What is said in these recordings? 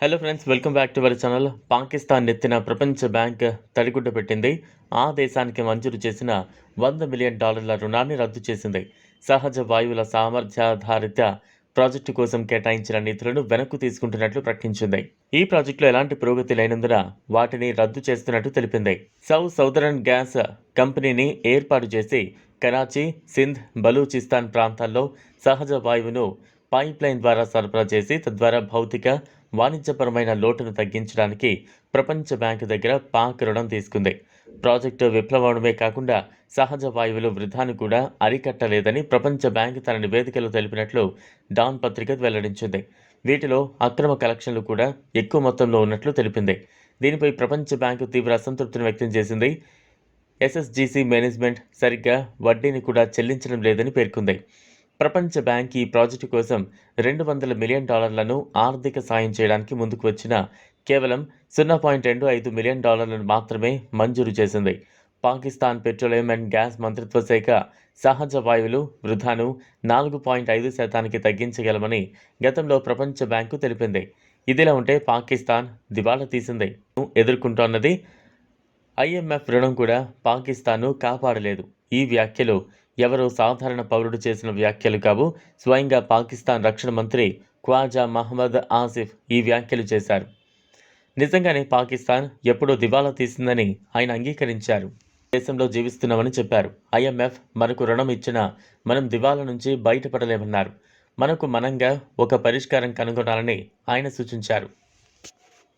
Hello friends welcome back to our channel Pakistan నెత్తిన ప్రపంచ bank తడిగుడ్డ పెట్టింది. ఆ దేశానికి మంజూరు చేసిన వంద మిలియన్ డాలర్ల రుణాన్ని రద్దు చేసింది. సహజ వాయువుల సామర్థ్యాధారిత ప్రాజెక్టు కోసం కేటాయించిన నిధులను వెనక్కు తీసుకుంటున్నట్లు ప్రకటించింది. ఈ ప్రాజెక్టులో ఎలాంటి పురోగతి లేనందున వాటిని రద్దు చేస్తున్నట్టు తెలిపింది. సౌ సౌదరన్ గ్యాస్ కంపెనీని ఏర్పాటు చేసి కరాచీ సింధ్ బలూచిస్తాన్ ప్రాంతాల్లో సహజ వాయువును పైప్ లైన్ ద్వారా సరఫరా చేసి తద్వారా భౌతిక వాణిజ్యపరమైన లోటును తగ్గించడానికి ప్రపంచ బ్యాంకు దగ్గర పాక్ రుణం తీసుకుంది. ప్రాజెక్టు విప్లవమే కాకుండా సహజ వాయువులు వృధాను కూడా అరికట్టలేదని ప్రపంచ బ్యాంకు తన నివేదికలో తెలిపినట్లు డాన్ పత్రిక వెల్లడించింది. వీటిలో అక్రమ కలెక్షన్లు కూడా ఎక్కువ మొత్తంలో ఉన్నట్లు తెలిపింది. దీనిపై ప్రపంచ బ్యాంకు తీవ్ర అసంతృప్తిని వ్యక్తం చేసింది. ఎస్ఎస్జీసీ మేనేజ్మెంట్ సరిగ్గా వడ్డీని కూడా చెల్లించడం లేదని పేర్కొంది. ప్రపంచ బ్యాంక్ ఈ ప్రాజెక్టు కోసం రెండు వందల మిలియన్ డాలర్లను ఆర్థిక సాయం చేయడానికి ముందుకు వచ్చిన కేవలం సున్నా పాయింట్ రెండు ఐదు మిలియన్ డాలర్లను మాత్రమే మంజూరు చేసింది. పాకిస్తాన్ పెట్రోలియం అండ్ గ్యాస్ మంత్రిత్వ శాఖ సహజ వాయువులు వృధాను నాలుగు పాయింట్ ఐదు శాతానికి తగ్గించగలమని గతంలో ప్రపంచ బ్యాంకు తెలిపింది. ఇదిలా ఉంటే పాకిస్తాన్ దివాలా తీసింది. ఎదుర్కొంటోన్నది ఐఎంఎఫ్ రుణం కూడా పాకిస్తాన్ను కాపాడలేదు. ఈ వ్యాఖ్యలు ఎవరో సాధారణ పౌరుడు చేసిన వ్యాఖ్యలు కావు. స్వయంగా పాకిస్తాన్ రక్షణ మంత్రి ఖ్వాజా మహమ్మద్ ఆసిఫ్ ఈ వ్యాఖ్యలు చేశారు. నిజంగానే పాకిస్తాన్ ఎప్పుడో దివాలా తీసిందని ఆయన అంగీకరించారు. దేశంలో జీవిస్తున్నామని చెప్పారు. ఐఎంఎఫ్ మనకు రుణం ఇచ్చినా మనం దివాలా నుంచి బయటపడలేమన్నారు. మనకు మనంగా ఒక పరిష్కారం కనుగొనాలని ఆయన సూచించారు.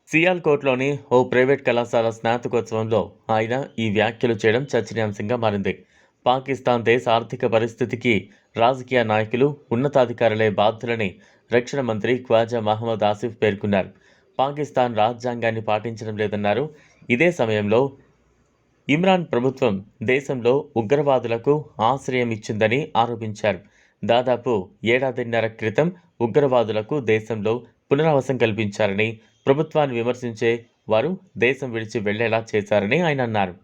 సియాల్కోట్లోని ఓ ప్రైవేట్ కళాశాల స్నాతకోత్సవంలో ఆయన ఈ వ్యాఖ్యలు చేయడం చర్చనీయాంశంగా మారింది. పాకిస్తాన్ దేశ ఆర్థిక పరిస్థితికి రాజకీయ నాయకులు ఉన్నతాధికారులే బాధ్యులని రక్షణ మంత్రి ఖ్వాజా మహమ్మద్ ఆసిఫ్ పేర్కొన్నారు. పాకిస్తాన్ రాజ్యాంగాన్ని పాటించడం లేదన్నారు. ఇదే సమయంలో ఇమ్రాన్ ప్రభుత్వం దేశంలో ఉగ్రవాదులకు ఆశ్రయం ఇచ్చిందని ఆరోపించారు. దాదాపు ఏడాదిన్నర క్రితం ఉగ్రవాదులకు దేశంలో పునరావాసం కల్పించారని ప్రభుత్వాన్ని విమర్శించే వారు దేశం విడిచి వెళ్ళేలా చేశారని ఆయన అన్నారు.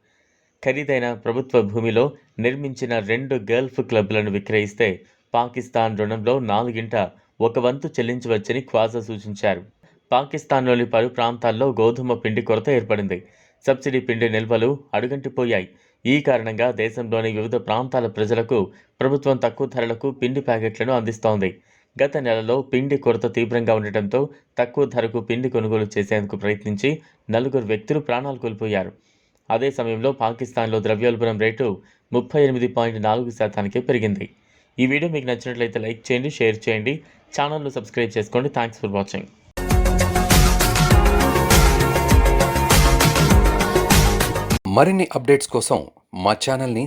ఖరీదైన ప్రభుత్వ భూమిలో నిర్మించిన రెండు గల్ఫ్ క్లబ్లను విక్రయిస్తే పాకిస్తాన్ రుణంలో నాలుగింట ఒక వంతు చెల్లించవచ్చని ఖ్వాజా సూచించారు. పాకిస్తాన్లోని పలు ప్రాంతాల్లో గోధుమ పిండి కొరత ఏర్పడింది. సబ్సిడీ పిండి నిల్వలు అడుగంటిపోయాయి. ఈ కారణంగా దేశంలోని వివిధ ప్రాంతాల ప్రజలకు ప్రభుత్వం తక్కువ ధరలకు పిండి ప్యాకెట్లను అందిస్తోంది. గత నెలలో పిండి కొరత తీవ్రంగా ఉండటంతో తక్కువ ధరకు పిండి కొనుగోలు చేసేందుకు ప్రయత్నించి నలుగురు వ్యక్తులు ప్రాణాలు కోల్పోయారు. అదే సమయంలో పాకిస్తాన్లో ద్రవ్యోల్బణం రేటు ముప్పై ఎనిమిది పాయింట్ నాలుగు శాతానికి పెరిగింది. ఈ వీడియో మీకు నచ్చినట్లయితే లైక్ చేయండి షేర్ చేయండి. ఛానల్ను సబ్స్క్రైబ్ చేసుకోండి. Thanks for watching. మరిన్ని అప్డేట్స్ కోసం మా ఛానల్ని